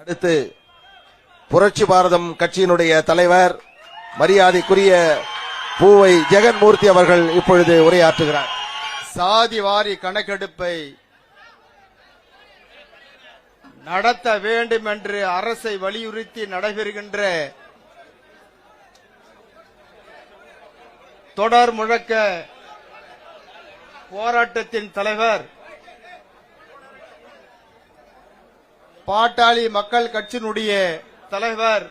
அடுத்து புரட்சி பாரதம் கட்சியினுடைய தலைவர் மரியாதைக்குரிய பூவை ஜெகன்மூர்த்தி அவர்கள் இப்பொழுது உரையாற்றுகிறார். சாதி வாரி கணக்கெடுப்பை நடத்த வேண்டும் என்று அரசை வலியுறுத்தி நடைபெறுகின்ற தொடர் முழக்க போராட்டத்தின் தலைவர் பாட்டாளி மக்கள் கட்சியினுடைய தலைவர்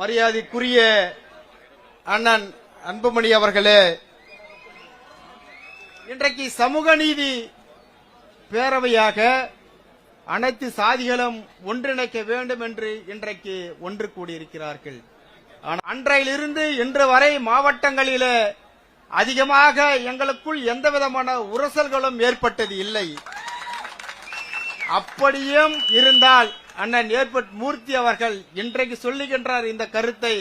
மரியாதைக்குரிய அண்ணன் அன்புமணி அவர்களே இன்றைக்கு சமூக நீதி பேரவையாக அனைத்து சாதிகளும் ஒன்றிணைக்க வேண்டும் என்று இன்றைக்கு ஒன்று கூடியிருக்கிறார்கள். ஆனால் அன்றையிலிருந்து இன்று வரை மாவட்டங்களில் அதிகமாக எங்களுக்குள் எந்த விதமான உரசல்களும் ஏற்பட்டது இல்லை. அப்படியும் இருந்தால் அண்ணன் ஏற்பட் மூர்த்தி அவர்கள் இன்றைக்கு சொல்லுகின்றார் இந்த கருத்தை.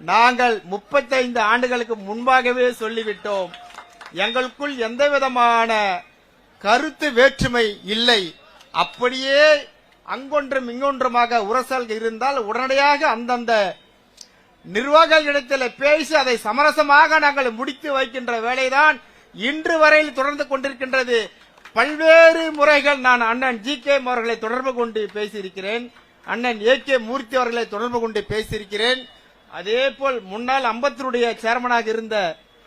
நாங்கள் முப்பத்தைந்து ஆண்டுகளுக்கு முன்பாகவே சொல்லிவிட்டோம். எங்களுக்குள் எந்த விதமான கருத்து வேற்றுமை இல்லை. அப்படியே அங்கொன்றும் இங்கொன்றுமாக உரசல் இருந்தால் உடனடியாக அந்தந்த நிர்வாகிகளிடத்தில் பேசி அதை சமரசமாக நாங்கள் முடித்து வைக்கின்ற வேலைதான் இன்று வரையில் தொடர்ந்து கொண்டிருக்கின்றது. பல்வேறு முறைகள் நான் அண்ணன் ஜி கே அவர்களை தொடர்பு கொண்டு பேசியிருக்கிறேன். அண்ணன் ஏ கே மூர்த்தி அவர்களை தொடர்பு கொண்டு பேசியிருக்கிறேன். அதே போல் முன்னாள் அம்பத்தூருடைய சேர்மனாக இருந்த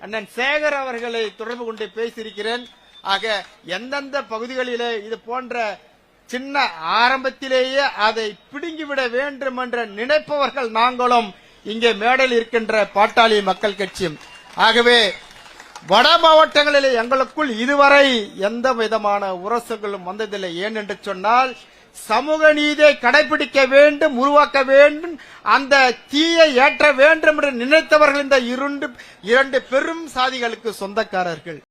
அண்ணன் சேகர் அவர்களை தொடர்பு கொண்டு பேசியிருக்கிறேன். ஆக எந்தெந்த பகுதிகளிலே இது போன்ற சின்ன ஆரம்பத்திலேயே அதை பிடுங்கிவிட வேண்டும் என்ற நினைப்பவர்கள் நாங்களும் இங்கே மேடல் இருக்கின்ற பாட்டாளி மக்கள் கட்சியும். ஆகவே வட மாவட்டங்களில் எங்களுக்குள் இதுவரை எந்த விதமான உரசுகளும் வந்ததில்லை. ஏன் என்று சொன்னால் சமூக நீதியை கடைபிடிக்க வேண்டும் உருவாக்க வேண்டும் அந்த தீயை ஏற்ற வேண்டும் என்று நினைத்தவர்கள் இந்த இரண்டு இரண்டு பெரும் சாதிகளுக்கு சொந்தக்காரர்கள்.